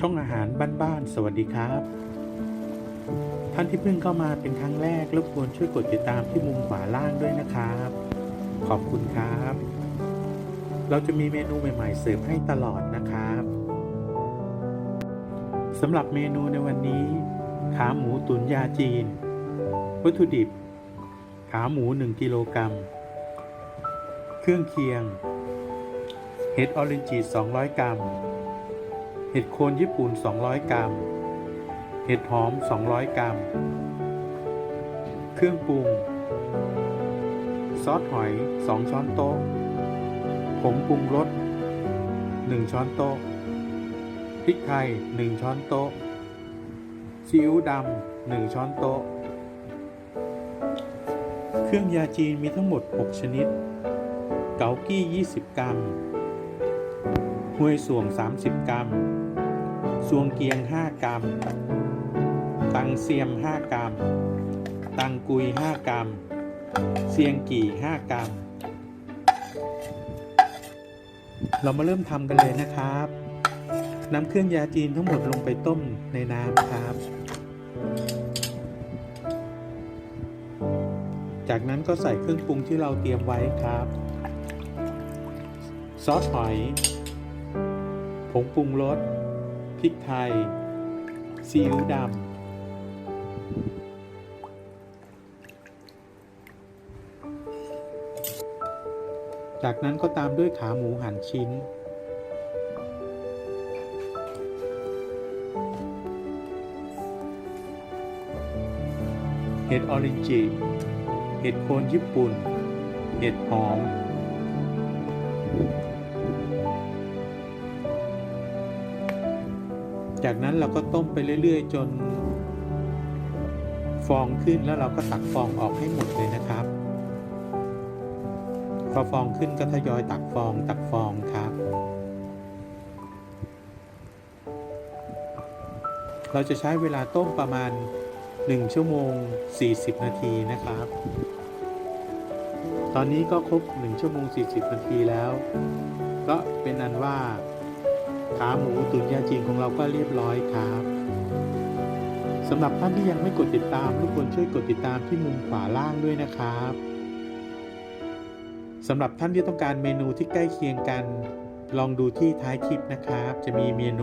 ช่องอาหารบ้านๆ สวัสดีครับ ท่านที่เพิ่งเข้ามาเป็นครั้งแรกรบกวนช่วยกดติดตามที่มุมขวาล่างด้วยนะครับ ขอบคุณครับ เราจะมีเมนูใหม่ ๆ เสิร์ฟให้ตลอดนะครับสำหรับเมนูในวันนี้ ขาหมูตุ๋นยาจีน วัตถุดิบ ขาหมู 1 กิโลกรัม เครื่องเคียง เห็ดออเรนจิ200 กรัม เห็ดโคนญี่ปุ่น 200 กรัม เห็ดหอม 200 กรัม เครื่องปรุง ซอสหอย 2 ช้อนโต๊ะ ผงปรุงรส 1 ช้อนโต๊ะ พริกไทย 1 ช้อนโต๊ะ ซีอิ๊วดำ 1 ช้อนโต๊ะ เครื่องยาจีนมีทั้งหมด 6 ชนิด เกากี้ 20 กรัมหวยส่วง 30 กรัม ซวงเกียง 5 กรัม ตังเซียม 5 กรัม ตังกุย 5 กรัม เซียงกี่ 5 กรัม เรามาเริ่มทำกันเลยนะครับนำเครื่องยาจีนทั้งหมดลงไปต้มในน้ำครับ จากนั้นก็ใส่เครื่องปรุงที่เราเตรียมไว้ครับ ซอสหอย ผงปรุงรส ริกไทย ซีอิ๊วดำ จากนั้นก็ตามด้วยขาหมูหั่นชิ้น เห็ดออรินจิ เห็ดโคนญี่ปุ่น เห็ดหอม จากนั้นเราก็ต้มไปเรื่อย ๆ จนฟองขึ้นแล้วเราก็ตักฟองออกให้หมดเลยนะครับพอฟองขึ้นก็ทยอยตักฟองตักฟองครับ เราจะใช้เวลาต้มประมาณ 1 ชั่วโมง 40 นาทีนะครับ ตอนนี้ก็ครบ 1 ชั่วโมง 40 นาทีแล้ว ก็เป็นอันว่า ขาหมูตุ๋นยาจีนของเราก็เรียบร้อยครับสำหรับท่านที่ยังไม่กดติดตามรบกวนช่วยกดติดตามที่มุมขวาล่างด้วยนะครับสำหรับท่านที่ต้องการเมนูที่ใกล้เคียงกัน ลองดูที่ท้ายคลิปนะครับ จะมีเมนู